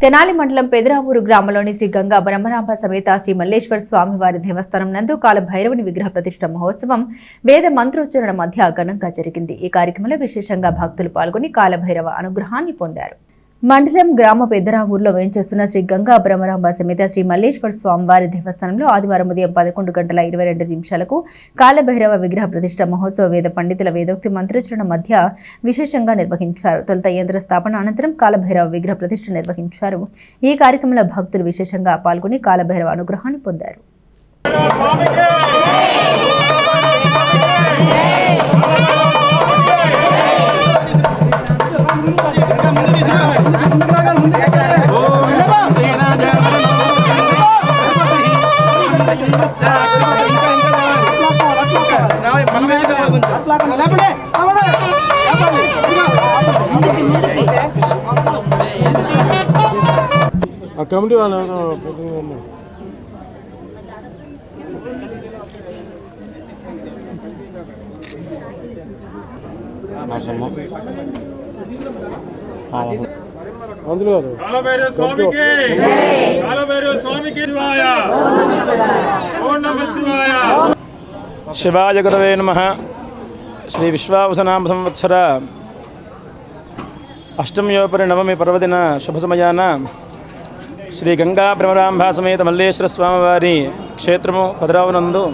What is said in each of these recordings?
తెనాలి మండలం పెదరావూరు గ్రామంలోని శ్రీ గంగా బ్రహ్మరాంబ సమేత శ్రీ మల్లేశ్వర స్వామివారి దేవస్థానం నందు కాలభైరవుని విగ్రహ ప్రతిష్ట మహోత్సవం వేద మంత్రోచ్చరణ మధ్య ఘనంగా జరిగింది. ఈ కార్యక్రమంలో విశేషంగా భక్తులు పాల్గొని కాలభైరవ అనుగ్రహాన్ని పొందారు. మండలం గ్రామ పెద్దరావూరులో వేంచేస్తున్న శ్రీ గంగా బ్రహ్మరాంబ సమేత శ్రీ మల్లేశ్వర స్వామివారి దేవస్థానంలో ఆదివారం ఉదయం పదకొండు గంటల ఇరవై రెండు నిమిషాలకు కాలభైరవ విగ్రహ ప్రతిష్ట మహోత్సవ వేద పండితుల వేదోక్తి మంత్రోచరణ మధ్య విశేషంగా నిర్వహించారు. తొలుత యంత్ర స్థాపన అనంతరం కాలభైరవ విగ్రహ ప్రతిష్ట నిర్వహించారు. ఈ కార్యక్రమంలో భక్తులు విశేషంగా పాల్గొని కాలభైరవ అనుగ్రహాన్ని పొందారు. ఆ కమిటీ వాళ్ళు. అందులో కాదు స్వామికి స్వామికి శివాయ నమ. గురవే నమ శ్రీ విశ్వావసనామ సంవత్సర అష్టమ్యోపరి నవమి పర్వదిన శుభ సమయాన శ్రీ గంగా భ్రమరాంభా సమేత మల్లేశ్వర స్వామివారి క్షేత్రము పదరావునందు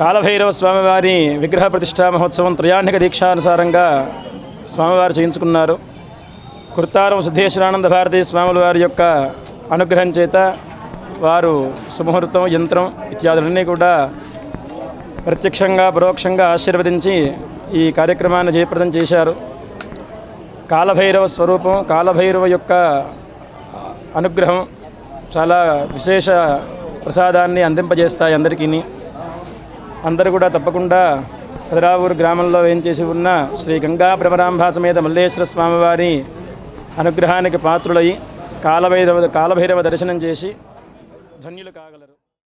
కాలభైరవ స్వామివారి విగ్రహ ప్రతిష్టా మహోత్సవం త్రయాణిక దీక్షానుసారంగా స్వామివారు చేయించుకున్నారు. కృతారం సిద్ధేశ్వరానంద భారతీ స్వాముల వారి యొక్క అనుగ్రహం చేత వారు సుముహూర్తం యంత్రం ఇత్యాదులన్నీ కూడా ప్రత్యక్షంగా పరోక్షంగా ఆశీర్వదించి ఈ కార్యక్రమాన్ని జయప్రదం చేశారు. కాలభైరవ స్వరూపం కాలభైరవ యొక్క అనుగ్రహం చాలా విశేష ప్రసాదాన్ని అందింపజేస్తాయి అందరికీ అందరూ కూడా తప్పకుండా పదరావూరు గ్రామంలో వేయించేసి ఉన్న శ్రీ గంగా భ్రమరాంభా సమేత మల్లేశ్వర స్వామివారి అనుగ్రహానికి పాత్రులై కాలభైరవ కాలభైరవ దర్శనం చేసి ధన్యులు కాగలరు.